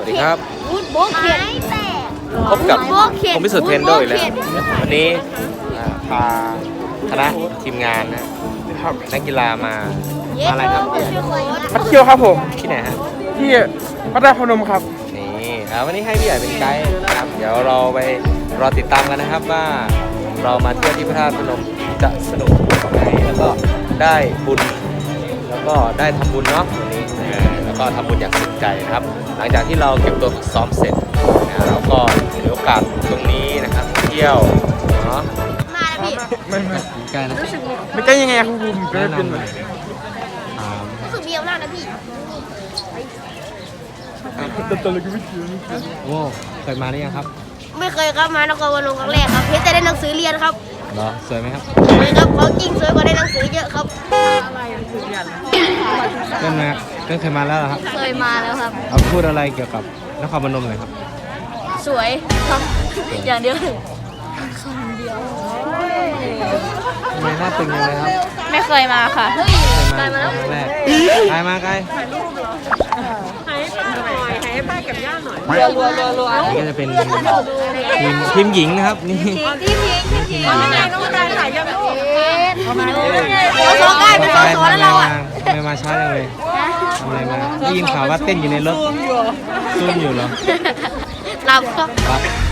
วัสดีครับวูดโบกเขียนพบกับโบกเขียนผมพิสุทธิ์เทรนโดอีกแล้วโบกเขียนวันนี้อ่าพาคณะทีมงานนะนักกีฬามามาอะไรครับมาเที่ยวครับผม ที่ไหนฮะ ที่พระธาตุพนมครับนี่อ่าวันนี้ให้พี่ใหญ่เป็นไกด์นะครับ เดี๋ยวเราไปรอติดตามกันนะครับว่าเรามาเที่ยวที่พระธาตุพนมจะสนุกไหมแล้วก็ได้บุญ แล้วก็ได้ทำบุญเนาะวันนี้เออแล้วก็ทำบุญอย่างสุดใจนะครับ หลังจากที่เราเก็บตัวฝึกซ้อมเสร็จนะแล้วก็ถือโอกาสตรงนี้นะครับเที่ยวเนาะมาแล้วพี่ไม่ไม่ใกล้นะไม่ใกล้ยังไงครับคุณก็เป็นเหมือนรู้สึกมีอำนาจนะพี่ตัวตัวเลยก็ไม่เชื่อโอ้เคยมาหรือยังครับ ไม่เคยครับมานครพนมครั้งแรกครับเพียงแต่ได้หนังสือเรียนครับ เหรอสวยไหมครับไม่ครับเขาจริงสวยกว่าได้หนังสือเยอะครับเริ่มมาเริ่มเคยมาแล้วเหรอครับเคยมาแล้วครับเอาพูดอะไรเกี่ยวกับนครพนมหน่อยครับ สวยครับอย่างเดียวทำไมหน้าตึงยังไงครับ ไม่เคยมาค่ะเคยมาครั้งแรกไกลมาไกล รัวรัวรัวรัวนี่ก็จะเป็นทีมทีมหญิงนะครับนี่ทีมหญิงที่พีน้องนายน้องนายถ่ายยังลูกเราสองได้เป็นสองสอนแล้วเราอะทำไมมาช้าจังเลยทำไมมาได้ยินข่าวว่าเต้นอยู่ในรถซูมอยู่เหรอเราครับค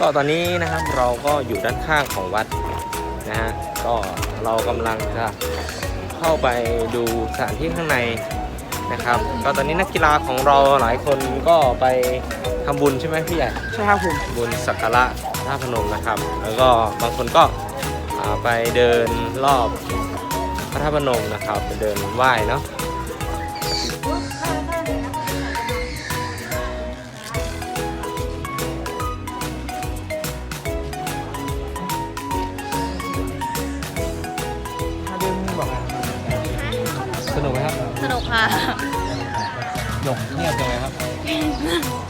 ก็ตอนนี้นะครับเราก็อยู่ด้านข้างของวัดนะฮะก็เรากำลังจะเข้าไปดูสถานที่ข้างในนะครับ ก็ตอนนี้นักกีฬาของเราหลายคนก็ไปทำบุญใช่ไหมพี่ใหญ่ใช่ครับผมบุญสักการะพระธาตุพนมนะครับ แล้วก็บางคนก็อ่าไปเดินรอบพระธาตุพนมนะครับ ไปเดินไหว้เนาะ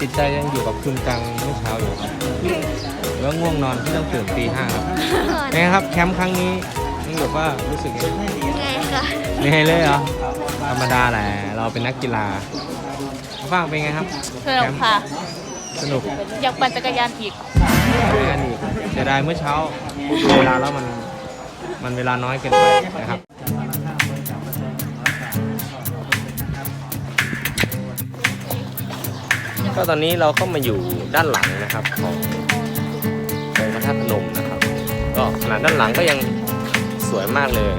จิตใจยังอยู่กับคุณกังเมื่อเช้าอยู่ครับหรือว่าง่วงนอนที่ต้องตื่นตีห้าครับเป็นไงครับแคมป์ครั้งนี้นี่แบบว่ารู้สึกยังไงไงค่ะเหนื่อยเลยเหรอธรรมดาแหละเราเป็นนักกีฬาฟังเป็นไงครับสนุกค่ะ สนุกอยากปั่นจักรยานอีกงานอีกเสียดายเมื่อเช้าเวลาแล้วมันมันเวลาน้อยเกินไปนะครับ ก็ตอนนี้เราก็มาอยู่ด้านหลังนะครับขององพระธาตุพนมนะครับ ก็ขนาดด้านหลังก็ยังสวยมากเลย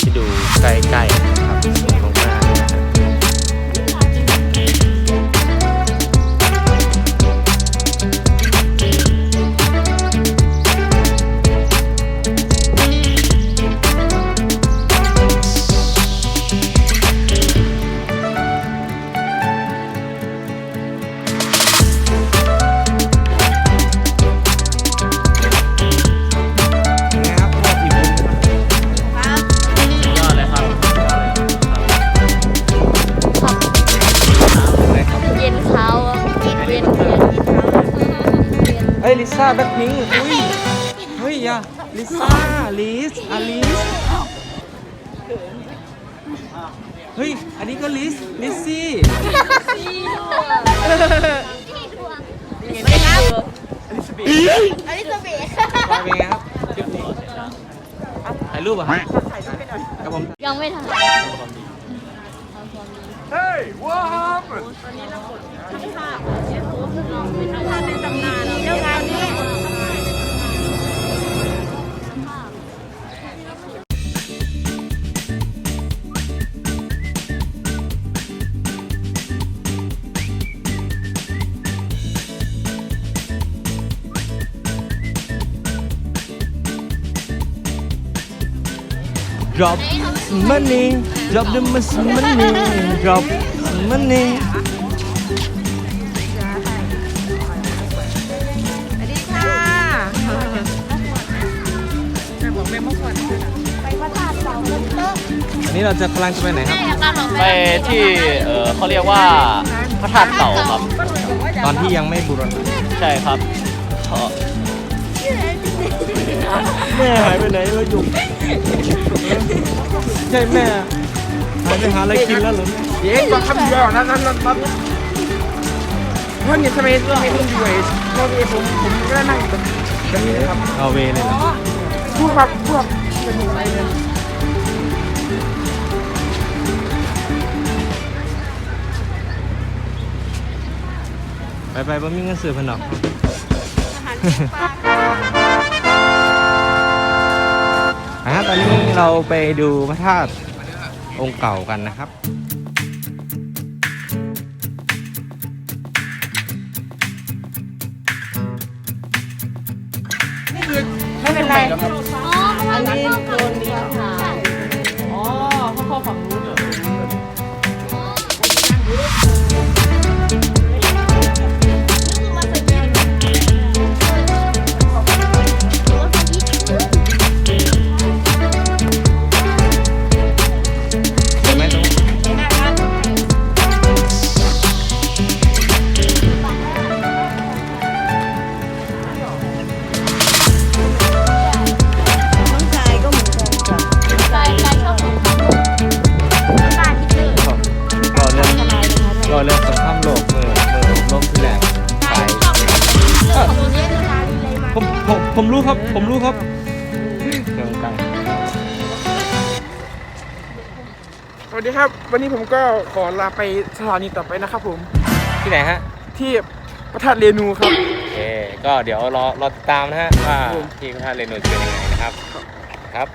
ที่ดูใกล้ๆ อ้ยลิซ่าแบ็คพิงค์อุ้ยเฮ้ยอะลิซ่าลิสอลิสเฮ้ยอันนี้ก็ลิสลิซซี่อันนี้สเปซว่าเป็นไงครับคลิปนี้ถ่ายรูปเหรอะครับผมยังไม่ทันเฮ้ยว้าวเรื่องงานนี้ drop money drop the money drop money อันนี้เราจะกำลังจะไปไหนครับ ไปที่เออเขาเรียกว่าพระธาตุเต่าครับ ตอนที่ยังไม่บูรณะใช่ครับเอ่อแม่หายไปไหนเราอยู่ใช่แม่หายไปหาอะไรกินแล้วเหรอเย้ก็ทำอยู่แล้วนั่นนั่นนั่นนั่นเพราะเนี่ยทำไมทำไมต้องอยู่ไอ้พวกนี้ผมผมก็ได้นั่งแบบแบบนี้นะครับเอาเวเลยเหรอพูดครับพูดครับเป็นอะไรเนี่ย ไปไปบ่มีเงินซื้อพันดอกอะตอนนี้เราไปดูพระธาตุองค์เก่ากันนะครับไม่เป็นไร อันนี้ ผมผมรู้ครับ ผมรู้ครับเรื่องกลางสวัสดีครับ วันนี้ผมก็ขอลาไปสถานีต่อไปนะครับผมที่ไหนฮะที่พระธาตุเรนูครับ โอเคก็เดี๋ยวรอรอติดตามนะฮะว่าที่พระธาตุเรนูจะเป็นยังไงนะครับ ครับ